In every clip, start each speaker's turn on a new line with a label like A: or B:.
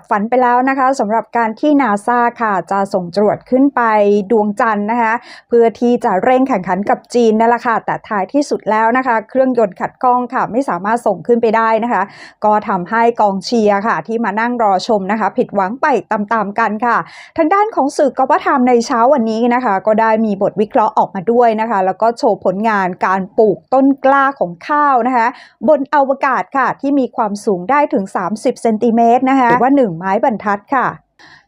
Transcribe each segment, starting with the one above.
A: ับฝันไปแล้วนะคะสำหรับการที่นาซาค่ะจะส่งจรวดขึ้นไปดวงจันทร์นะคะ เพื่อที่จะเร่งแข่งขันกับจีนนั่นแหละค่ะ แต่ท้ายที่สุดแล้วนะคะ เครื่องยนต์ขัดข้องค่ะ ไม่สามารถส่งขึ้นไปได้นะคะ ก็ทำให้กองเชียร์ค่ะ ที่มานั่งรอชมนะคะ ผิดหวังไปตามๆกันค่ะ ทางด้านของสื่อกบธรรมในเช้าวันนี้นะคะ ก็ได้มีบทวิเคราะห์ออกมาด้วยนะคะ แล้วก็โชว์ผลงานการปลูกต้นกล้าของข้าวนะคะ บนอวกาศค่ะที่มีความสูงได้ถึง 30เซนติเมตรนะคะหรือว่า1ไม้บรรทัดค่ะ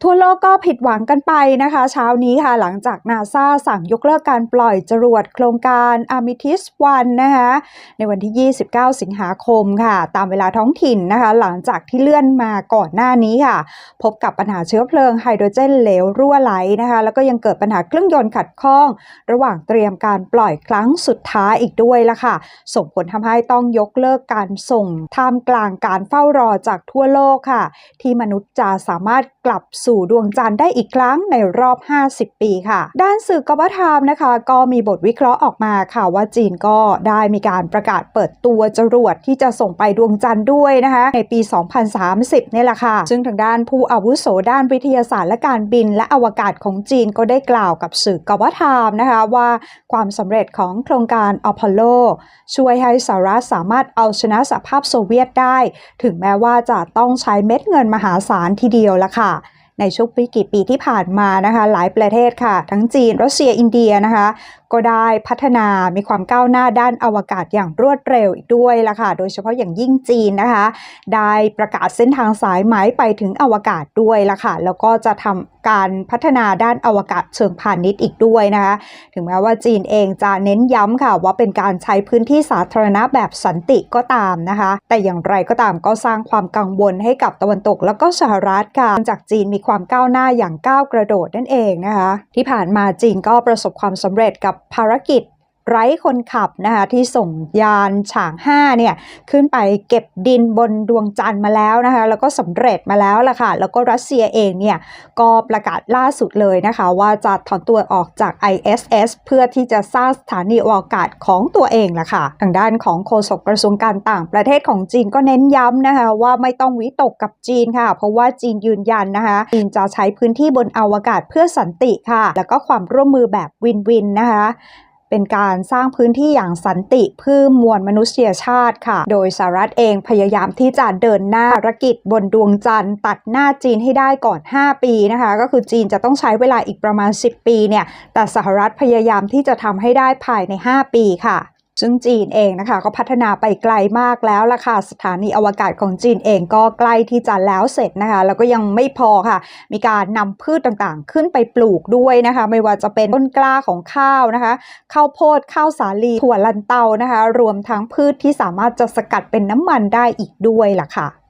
A: ทั่วโลกก็ผิดหวังกันไปนะคะ เช้านี้ค่ะหลังจากนาซาสั่งยกเลิกการปล่อยจรวดโครงการ Artemis 1 นะคะในวันที่ 29 สิงหาคมค่ะ ตามเวลาท้องถิ่นนะคะ หลังจากที่เลื่อนมาก่อนหน้านี้ค่ะ พบกับปัญหาเชื้อเพลิงไฮโดรเจนเหลวรั่วไหลนะคะ แล้วก็ยังเกิดปัญหาเครื่องยนต์ขัดข้อง ระหว่างเตรียมการปล่อยครั้งสุดท้ายอีกด้วยละค่ะ ส่งผลทำให้ต้องยกเลิกการส่งท่ามกลางการเฝ้ารอจากทั่วโลกค่ะ ที่มนุษย์จะสามารถกลับสู่ดวงจันทร์ได้อีกครั้งในรอบ 50 ปีค่ะ ด้านสื่อกบธรรมนะคะ ก็มีบทวิเคราะห์ออกมาค่ะว่าจีนก็ได้มีการประกาศเปิดตัวจรวดที่จะส่งไปดวงจันทร์ด้วยนะคะ ในปี 2030นี่แหละค่ะ ซึ่งทางด้านผู้อาวุโสด้านวิทยาศาสตร์และการบินและอวกาศของจีนก็ได้กล่าวกับสื่อกบธรรมนะคะว่าความสำเร็จของโครงการอพอลโล ช่วยให้สหรัฐสามารถเอาชนะสหภาพโซเวียตได้ ถึงแม้ว่าจะต้องใช้เม็ดเงินมหาศาลทีเดียวละค่ะ ในช่วงปีกี่ปีที่ผ่านมานะคะหลายประเทศค่ะ ทั้งจีนรัสเซียอินเดียนะคะก็ได้พัฒนามีความก้าวหน้าด้านอวกาศอย่างรวดเร็วอีกด้วยละค่ะ โดยเฉพาะอย่างยิ่งจีนนะคะ ได้ประกาศเส้นทางสายไหมไปถึงอวกาศด้วยละค่ะ แล้วก็จะทำ การพัฒนาด้านอวกาศเชิงพาณิชย์อีกด้วยนะคะ ถึงแม้ว่าจีนเองจะเน้นย้ำค่ะว่าเป็นการใช้พื้นที่สาธารณะแบบสันติก็ตามนะคะ แต่อย่างไรก็ตามก็สร้างความกังวลให้กับตะวันตกแล้วก็สหรัฐค่ะเนื่องจากจีนมีความก้าวหน้าอย่างก้าวกระโดดนั่นเองนะคะ ที่ผ่านมาจีนก็ประสบความสำเร็จกับภารกิจ ไร้คนขับนะคะที่ส่งยานฉาง5เนี่ยขึ้นไปเก็บดินบนดวงจันทร์มาแล้วนะคะแล้วก็สำเร็จมาแล้วล่ะค่ะแล้วก็รัสเซียเองเนี่ยก็ประกาศล่าสุดเลยนะคะว่าจะถอนตัวออกจาก ISS เพื่อที่จะสร้างสถานีอวกาศของตัวเองล่ะค่ะทางด้านของโฆษกกระทรวงการต่างประเทศของจีนก็เน้นย้ำนะคะว่าไม่ต้องวิตกกับจีนค่ะ เพราะว่าจีนยืนยันนะคะจีนจะใช้พื้นที่บนอวกาศเพื่อสันติค่ะ แล้วก็ความร่วมมือแบบวินวินนะคะ เป็นการสร้างพื้นที่อย่างสันติเพื่อมวลมนุษยชาติค่ะ โดยสหรัฐเองพยายามที่จะเดินหน้าภารกิจบนดวงจันทร์ ตัดหน้าจีนให้ได้ก่อน 5 ปีนะคะ ก็คือจีนจะต้องใช้เวลาอีกประมาณ 10 ปีเนี่ยแต่สหรัฐพยายามที่จะทำให้ได้ภายใน 5 ปีค่ะ ซึ่งจีนเองนะคะก็พัฒนาไปไกลมากแล้วล่ะค่ะสถานีอวกาศของจีนเองก็ใกล้ที่จะแล้วเสร็จนะคะ แล้วก็ยังไม่พอค่ะ มีการนำพืชต่างๆ ขึ้นไปปลูกด้วยนะคะ ไม่ว่าจะเป็นต้นกล้าของข้าวนะคะข้าวโพดข้าวสาลีถั่วลันเตานะคะ รวมทั้งพืชที่สามารถจะสกัดเป็นน้ำมันได้อีกด้วยล่ะค่ะ